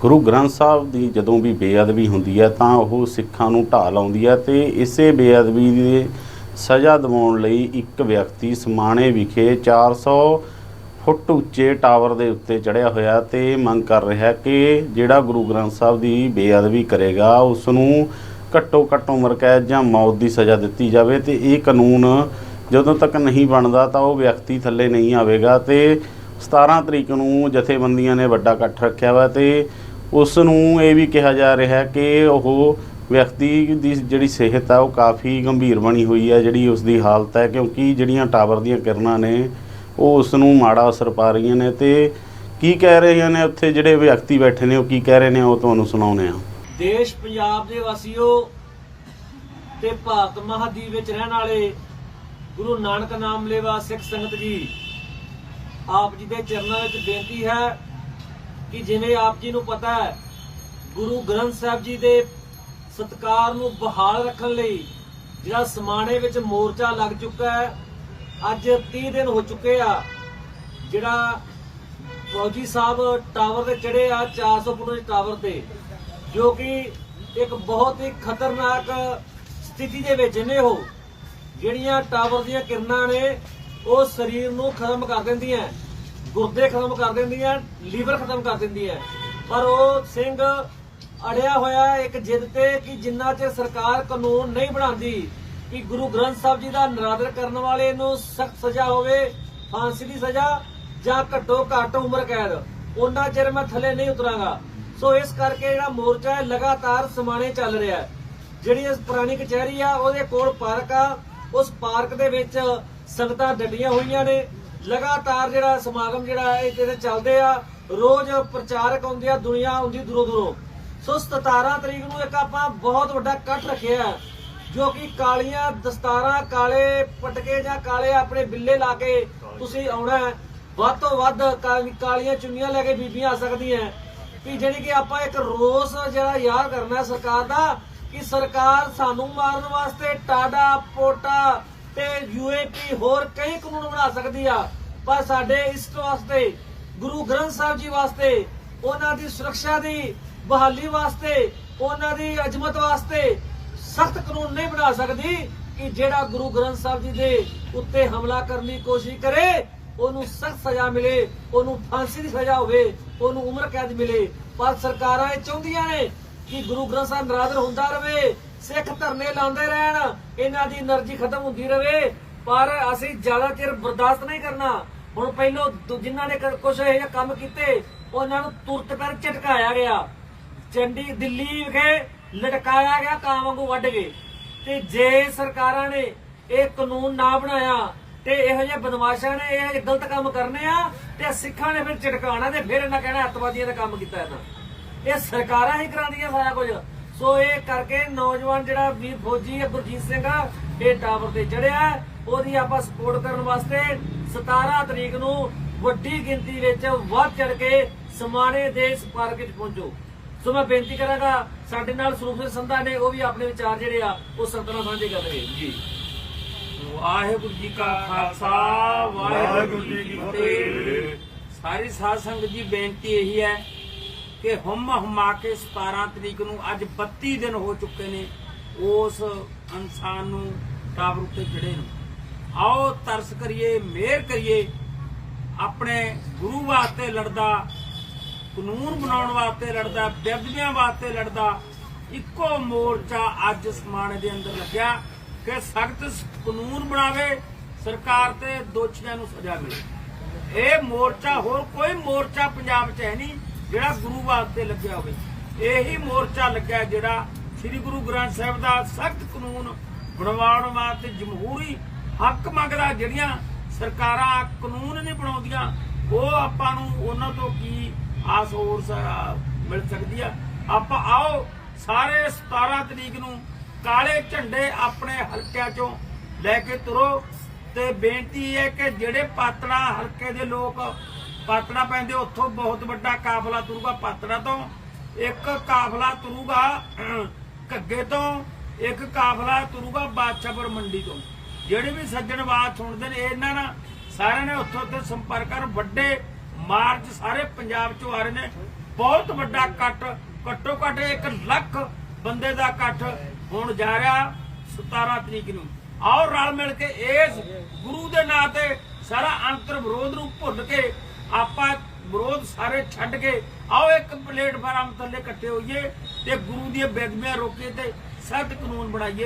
ਗੁਰੂ ਗ੍ਰੰਥ ਸਾਹਿਬ ਦੀ ਜਦੋਂ ਵੀ ਬੇਅਦਬੀ ਹੁੰਦੀ ਹੈ ਤਾਂ ਉਹ ਸਿੱਖਾਂ ਨੂੰ ਢਾਹ ਲਾਉਂਦੀ ਹੈ ਤੇ ਇਸੇ ਬੇਅਦਬੀ ਦੀ ਸਜ਼ਾ ਦਿਵਾਉਣ ਲਈ ਇੱਕ ਵਿਅਕਤੀ ਸਮਾਣੇ ਵਿਖੇ 400 ਫੁੱਟ ਉੱਚੇ ਟਾਵਰ ਦੇ ਉੱਤੇ ਚੜਿਆ ਹੋਇਆ ਤੇ ਮੰਗ ਕਰ ਰਿਹਾ ਕਿ ਜਿਹੜਾ ਗੁਰੂ ਗ੍ਰੰਥ ਸਾਹਿਬ ਦੀ ਬੇਅਦਬੀ ਕਰੇਗਾ ਉਸ ਨੂੰ ਘੱਟੋ ਘੱਟ ਉਮਰ ਕੈਦ ਜਾਂ ਮੌਤ ਦੀ ਸਜ਼ਾ ਦਿੱਤੀ ਜਾਵੇ ਤੇ ਇਹ ਕਾਨੂੰਨ ਜਦੋਂ ਤੱਕ ਨਹੀਂ ਬਣਦਾ ਤਾਂ ਉਹ ਵਿਅਕਤੀ ਥੱਲੇ ਨਹੀਂ ਆਵੇਗਾ ਤੇ 17 ਤਰੀਕ ਨੂੰ ਜਥੇਬੰਦੀਆਂ ਨੇ ਵੱਡਾ ਇਕੱਠ ਰੱਖਿਆ ਵਾ ਤੇ ਉਸ ਨੂੰ ਇਹ ਵੀ ਕਿਹਾ ਜਾ ਰਿਹਾ ਹੈ ਕਿ ਉਹ ਵਿਅਕਤੀ ਦੀ ਜਿਹੜੀ ਸਿਹਤ ਹੈ ਉਹ ਕਾਫੀ ਗੰਭੀਰ ਬਣੀ ਹੋਈ ਹੈ ਜਿਹੜੀ ਉਸ ਦੀ ਹਾਲਤ ਹੈ, ਕਿਉਂਕਿ ਜਿਹੜੀਆਂ ਟਾਵਰ ਦੀਆਂ ਕਿਰਨਾਂ ਨੇ, ਉਹ ਉਸ ਨੂੰ ਮਾੜਾ ਅਸਰ ਪਾ ਰਹੀਆਂ ਨੇ ਤੇ ਕੀ ਕਹਿ ਰਹੇ ਨੇ ਉੱਥੇ ਜਿਹੜੇ ਵਿਅਕਤੀ ਬੈਠੇ ਨੇ, ਉਹ ਕੀ ਕਹਿ ਰਹੇ ਨੇ, ਉਹ ਤੁਹਾਨੂੰ ਸੁਣਾਉਂਦੇ ਆ ਦੇਸ਼ ਪੰਜਾਬ ਦੇ ਵਾਸੀਓ ਤੇ ਭਾਰਤ ਮਹਾਦੀਪ ਵਿੱਚ ਰਹਿਣ ਵਾਲੇ ਗੁਰੂ ਨਾਨਕ ਨਾਮ ਲੇਵਾ ਸਿੱਖ ਸੰਗਤ ਜੀ, ਆਪ ਜੀ ਦੇ ਚਰਨਾਂ ਵਿੱਚ ਬੇਨਤੀ ਹੈ ਕਿ ਜਿਵੇਂ ਆਪ ਜੀ ਨੂੰ ਪਤਾ ਹੈ, ਗੁਰੂ ਗ੍ਰੰਥ ਸਾਹਿਬ ਜੀ ਦੇ ਸਤਕਾਰ ਨੂੰ ਬਹਾਲ ਰੱਖਣ ਲਈ ਜਿਹੜਾ ਸਮਾਣੇ ਵਿੱਚ ਮੋਰਚਾ ਲੱਗ ਚੁੱਕਾ ਹੈ, ਅੱਜ 30 ਦਿਨ ਹੋ ਚੁੱਕੇ ਆ, ਜਿਹੜਾ ਫੌਜੀ ਸਾਹਿਬ ਟਾਵਰ ਤੇ ਚੜੇ ਆ 400 ਫੁੱਟ ਦੇ ਟਾਵਰ ਤੇ, ਜੋ ਕਿ ਇੱਕ ਬਹੁਤ ਹੀ ਖਤਰਨਾਕ ਸਥਿਤੀ ਦੇ ਵਿੱਚ ਨੇ ਉਹ। ਜਿਹੜੀਆਂ ਟਾਵਰ ਦੀਆਂ ਕਿਰਨਾਂ ਨੇ, ਉਹ ਸਰੀਰ ਨੂੰ ਖਤਮ ਕਰ ਦਿੰਦੀਆਂ। ਗੁਰਦੇ ਖਤਮ ਕਰ ਦਿੰਦੀਆਂ ਲੀਵਰ ਖਤਮ ਕਰ ਦਿੰਦੀਆਂ ਪਰ ਉਹ ਸਿੰਘ ਅੜਿਆ ਹੋਇਆ ਇੱਕ ਜਿੱਦ ਤੇ ਕਿ ਜਿੰਨਾ ਚਿਰ ਸਰਕਾਰ ਕਾਨੂੰਨ ਨਹੀਂ ਬਣਾਉਂਦੀ ਕਿ ਗੁਰੂ ਗ੍ਰੰਥ ਸਾਹਿਬ ਜੀ ਦਾ ਨਿਰਾਦਰ ਕਰਨ ਵਾਲੇ ਨੂੰ ਸਖਤ ਸਜ਼ਾ ਹੋਵੇ, ਫਾਂਸੀ ਦੀ ਸਜ਼ਾ ਜਾਂ ਘੱਟੋ ਘੱਟ ਉਮਰ ਕੈਦ ਉਹਨਾਂ ਚਿਰ ਮੈਂ ਥੱਲੇ ਨਹੀਂ ਉਤਰਾਂਗਾ। ਸੋ ਇਸ ਕਰਕੇ ਜਿਹੜਾ ਮੋਰਚਾ ਹੈ ਲਗਾਤਾਰ ਸਮਾਣੇ ਚੱਲ ਰਿਹਾ ਹੈ। ਜਿਹੜੀ ਇਸ ਪੁਰਾਣੀ ਕਚਹਿਰੀ ਆ, ਉਹਦੇ ਕੋਲ ਪਾਰਕ ਆ। ਉਸ ਪਾਰਕ ਦੇ ਵਿੱਚ ਸੰਗਤਾਂ ਡੱਡੀਆਂ ਹੋਈਆਂ ਨੇ। ਲਗਾਤਾਰ ਜਿਹੜਾ ਸਮਾਗਮ ਜਿਹੜਾ ਹੈ ਇਹਦੇ ਚੱਲਦੇ ਆ। ਰੋਜ਼ ਪ੍ਰਚਾਰਕ ਆਉਂਦੇ ਆ, ਦੁਨੀਆ ਆਉਂਦੀ ਦੂਰੋਂ ਦੂਰੋਂ। ਸੋ 17 ਤਰੀਕ ਨੂੰ ਇੱਕ ਆਪਾਂ ਬਹੁਤ ਵੱਡਾ ਇਕੱਠ ਰੱਖਿਆ ਜੋ ਕਿ ਕਾਲੀਆਂ ਦਸਤਾਰਾਂ, ਕਾਲੇ ਪਟਕੇ ਜਾਂ ਕਾਲੇ ਆਪਣੇ ਬਿੱਲੇ ਲਾ ਕੇ ਤੁਸੀਂ ਆਉਣਾ ਹੈ। ਵੱਧ ਤੋਂ ਵੱਧ ਕਾਲੀਆਂ ਚੁੰਨੀਆਂ ਲੈ ਕੇ ਬੀਬੀਆਂ ਆ ਸਕਦੀਆਂ ਕਿ ਜਿਹੜੀ ਕਿ ਆਪਾਂ ਇੱਕ ਰੋਸ ਜਿਹੜਾ ਯਾਦ ਕਰਨਾ ਸਰਕਾਰ ਦਾ, ਕਿ ਸਰਕਾਰ ਸਾਨੂੰ ਮਾਰਨ ਵਾਸਤੇ ਟਾਡਾ, ਪੋਟਾ ਤੇ ਯੂਏਪੀ ਹੋਰ ਕਈ ਕਾਨੂੰਨ ਬਣਾ ਸਕਦੀ ਆ, ਪਰ ਸਾਡੇ ਇਸ ਵਾਸਤੇ, ਗੁਰੂ ਗ੍ਰੰਥ ਸਾਹਿਬ ਜੀ ਵਾਸਤੇ, ਉਹਨਾਂ ਦੀ ਸੁਰੱਖਿਆ ਦੀ ਬਹਾਲੀ ਵਾਸਤੇ, ਉਹਨਾਂ ਦੀ ਅਜ਼ਮਤ ਵਾਸਤੇ ਸਖਤ ਕਾਨੂੰਨ ਨਹੀਂ ਬਣਾ ਸਕਦੀ ਕਿ ਜਿਹੜਾ ਗੁਰੂ ਗ੍ਰੰਥ ਸਾਹਿਬ ਜੀ ਦੇ ਉੱਤੇ ਹਮਲਾ ਕਰਨ ਦੀ ਕੋਸ਼ਿਸ਼ ਕਰੇ, ਉਹਨੂੰ ਸਖਤ ਸਜ਼ਾ ਮਿਲੇ, ਉਹਨੂੰ ਫਾਂਸੀ ਦੀ ਸਜ਼ਾ ਹੋਵੇ, ਉਹਨੂੰ ਉਮਰ ਕੈਦ ਮਿਲੇ। ਪਰ ਸਰਕਾਰਾਂ ਇਹ ਚਾਹੁੰਦੀਆਂ ਨੇ ਕਿ ਗੁਰੂ ਗ੍ਰੰਥ ਸਾਹਿਬ ਨਿਰਾਦਰ ਹੁੰਦਾ ਰਹੇ ਸਿੱਖ ਧਰਨੇ ਲਾਉਂਦੇ ਰਹਿਣ, ਇਹਨਾਂ ਦੀ એનર્ਜੀ ਖਤਮ ਹੁੰਦੀ ਰਹੇ ਪਰ ਅਸੀਂ ਜ਼ਿਆਦਾ ਚਿਰ ਬਰਦਾਸ਼ਤ ਨਹੀਂ ਕਰਨਾ। ਹੁਣ ਪਹਿਲਾਂ ਜਿਨ੍ਹਾਂ ਨੇ ਕੁਝ ਇਹ ਜਿਹੇ ਕੰਮ ਕੀਤੇ, ਉਹਨਾਂ ਨੂੰ ਤੁਰਤ ਕਰ ਝਟਕਾਇਆ ਗਿਆ। ਚੰਡੀ ਦਿੱਲੀ ਵਿਖੇ ਲਟਕਾਇਆ ਗਿਆ ਕਾਂ ਵਾਂਗੂ ਵੱਢ ਗਏ। ਤੇ ਜੇ ਸਰਕਾਰਾਂ ਨੇ ਇਹ ਕਾਨੂੰਨ ਨਾ ਬਣਾਇਆ, ਤੇ ਇਹੋ ਜਿਹੇ ਬਦਮਾਸ਼ਾਂ ਨੇ ਇਹ ਗਲਤ ਕੰਮ ਕਰਨੇ ਆ, ਤੇ ਸਿੱਖਾਂ ਨੇ ਫਿਰ ਝਟਕਾਣਾ ਤੇ ਫਿਰ ਇਹਨਾਂ ਕਹਿਣਾ ਅਤਵਾਦੀਆਂ ਦਾ ਕੰਮ ਕੀਤਾ ਇਹਨਾਂ। ਇਹ ਸਰਕਾਰਾਂ ਹੀ ਕਰਾਉਂਦੀਆਂ ਸਾਰਾ ਕੁਝ। ਸੋ ਇਹ ਕਰਕੇ ਨੌਜਵਾਨ ਜਿਹੜਾ ਵੀਰ ਫੌਜੀ ਹੈ ਗੁਰਜੀਤ ਸਿੰਘ ਆ ਇਹ ਟਾਵਰ ਤੇ ਚੜਿਆ। ਉਹਦੀ ਆਪਾਂ ਸਪੋਰਟ ਕਰਨ ਵਾਸਤੇ 17 ਤਰੀਕ ਨੂੰ ਵੱਡੀ ਗਿਣਤੀ ਵਿੱਚ ਵੱਧ ਚੜ ਕੇ ਸਮਾਣੇ ਦੇ ਇਸ ਪਾਰਕ ਵਿੱਚ ਪਹੁੰਚੋ। ਸੋ ਮੈਂ ਬੇਨਤੀ ਕਰਾਂਗਾ ਸਾਡੇ ਨਾਲ ਸਰੂਪ ਸਿੰਘ ਸੰਧਾ ਨੇ ਉਹ ਵੀ ਆਪਣੇ ਵਿਚਾਰ ਜਿਹੜੇ ਆ ਉਹ ਸੰਗਤਾਂ ਨਾਲ ਸਾਂਝੇ ਕਰਨਗੇ ਜੀ। ਵਾਹਿਗੁਰੂ ਜੀ ਕਾ ਖਾਲਸਾ ਵਾਹਿਗੁਰੂ ਜੀ ਕੀ ਫਤਿਹ। ਸਾਰੀ ਸਾਧ ਸੰਗਤ ਜੀ ਬੇਨਤੀ ਇਹੀ ਹੈ ਕਿ ਹਮ ਹਮਾ ਕੇ 17 ਤਰੀਕ ਨੂੰ ਅੱਜ 32 ਦਿਨ ਹੋ ਚੁੱਕੇ ਨੇ, ਉਸ ਇਨਸਾਨ ਨੂੰ ਟਾਵਰ ਉੱਤੇ ਚੜੇ ਨੂੰ। ਆਓ ਤਰਸ ਕਰੀਏ, ਮਿਹਰ ਕਰੀਏ, ਆਪਣੇ ਗੁਰੂ ਵਾਸਤੇ ਲੜਦਾ, ਕਾਨੂੰਨ ਬਣਾਉਣ ਵਾਸਤੇ ਲੜਦਾ, ਬੇਅਦਬੀਆਂ ਵਾਸਤੇ ਲੜਦਾ, ਇੱਕੋ ਮੋਰਚਾ ਅੱਜ ਸਮਾਣੇ ਦੇ ਅੰਦਰ ਲੱਗਿਆ ਕਿ ਸਖਤ ਕਾਨੂੰਨ ਬਣਾਵੇ, ਸਰਕਾਰ ਤੇ ਦੋਸ਼ੀਆਂ ਨੂੰ ਸਜ਼ਾ ਮਿਲੇ। ਇਹ ਮੋਰਚਾ ਹੋਰ ਕੋਈ ਮੋਰਚਾ ਪੰਜਾਬ 'ਚ ਹੈ ਨਹੀਂ। ਜਿਹੜਾ ਗੁਰੂ ਵਾਸਤੇ ਲੱਗਿਆ ਹੋਵੇ। ਇਹੀ ਮੋਰਚਾ ਲੱਗਿਆ ਜਿਹੜਾ ਸ੍ਰੀ ਗੁਰੂ ਗ੍ਰੰਥ ਸਾਹਿਬ ਦਾ ਸਖਤ ਕਾਨੂੰਨ ਬਣਵਾਉਣ ਵਾਸਤੇ ਜਮਹੂਰੀ ਹੱਕ ਮੰਗਦਾ ਜਿਹੜੀਆਂ ਸਰਕਾਰਾਂ ਕਾਨੂੰਨ ਨਹੀਂ ਬਣਾਉਂਦੀਆਂ, ਉਹ ਆਪਾਂ ਨੂੰ ਉਹਨਾਂ ਤੋਂ ਕੀ ਆਸ ਹੋਰ ਮਿਲ ਸਕਦੀ ਆ। ਆਪਾਂ ਆਓ ਸਾਰੇ 17 ਤਰੀਕ ਨੂੰ ਕਾਲੇ ਝੰਡੇ ਆਪਣੇ ਹਲਕਿਆਂ ਚੋਂ ਲੈ ਕੇ ਤੁਰੋ ਤੇ ਬੇਨਤੀ ਹੈ ਕਿ ਜਿਹੜੇ ਪਾਤੜਾ ਹਲਕੇ ਦੇ ਲੋਕ ਪਾਤੜਾ ਪੈਂਦੇ, ਉੱਥੋਂ ਬਹੁਤ ਵੱਡਾ ਕਾਫਲਾ ਤੁਰੂਗਾ ਪਾਤੜਾ ਤੋਂ, ਇੱਕ ਕਾਫਲਾ ਤੁਰੂਗਾ ਘੱਗੇ ਤੋਂ, ਇੱਕ ਕਾਫਲਾ ਤੁਰੂਗਾ ਬਾਦਸ਼ਾਹਪੁਰ ਮੰਡੀ ਤੋਂ। ਜਿਹੜੇ ਵੀ ਸੱਜਣ ਬਾਤ ਸੁਣਦੇ ਨੇ, ਇਹਨਾਂ ਨਾਲ ਸਾਰਿਆਂ ਨੇ ਉੱਥੋਂ ਉੱਥੇ ਸੰਪਰਕ ਕਰ, ਵੱਡੇ ਮਾਰਚ ਸਾਰੇ ਪੰਜਾਬ ਚੋਂ ਆ ਰਹੇ ਨੇ। ਬਹੁਤ ਵੱਡਾ ਇਕੱਠ ਘੱਟੋ ਘੱਟ 1 ਲੱਖ ਬੰਦੇ ਦਾ ਇਕੱਠ ਹੋਣ ਜਾ ਰਿਹਾ 17 ਤਰੀਕ ਨੂੰ। ਆਓ ਰਲ ਮਿਲ ਕੇ ਇਸ ਗੁਰੂ ਦੇ ਨਾਂ ਤੇ ਸਾਰਾ ਅੰਤਰ ਵਿਰੋਧ ਨੂੰ ਭੁੱਲ ਕੇ ਆਪਾਂ ਵਿਰੋਧ ਸਾਰੇ ਛੱਡ ਕੇ ਆਓ, ਇੱਕ ਪਲੇਟਫਾਰਮ ਥੱਲੇ ਇਕੱਠੇ ਹੋਈਏ ਤੇ ਗੁਰੂ ਦੀਆਂ ਬੇਦਮੀਆਂ ਰੋਕੀਏ ਤੇ ਸਖਤ ਕਾਨੂੰਨ ਬਣਾਈਏ।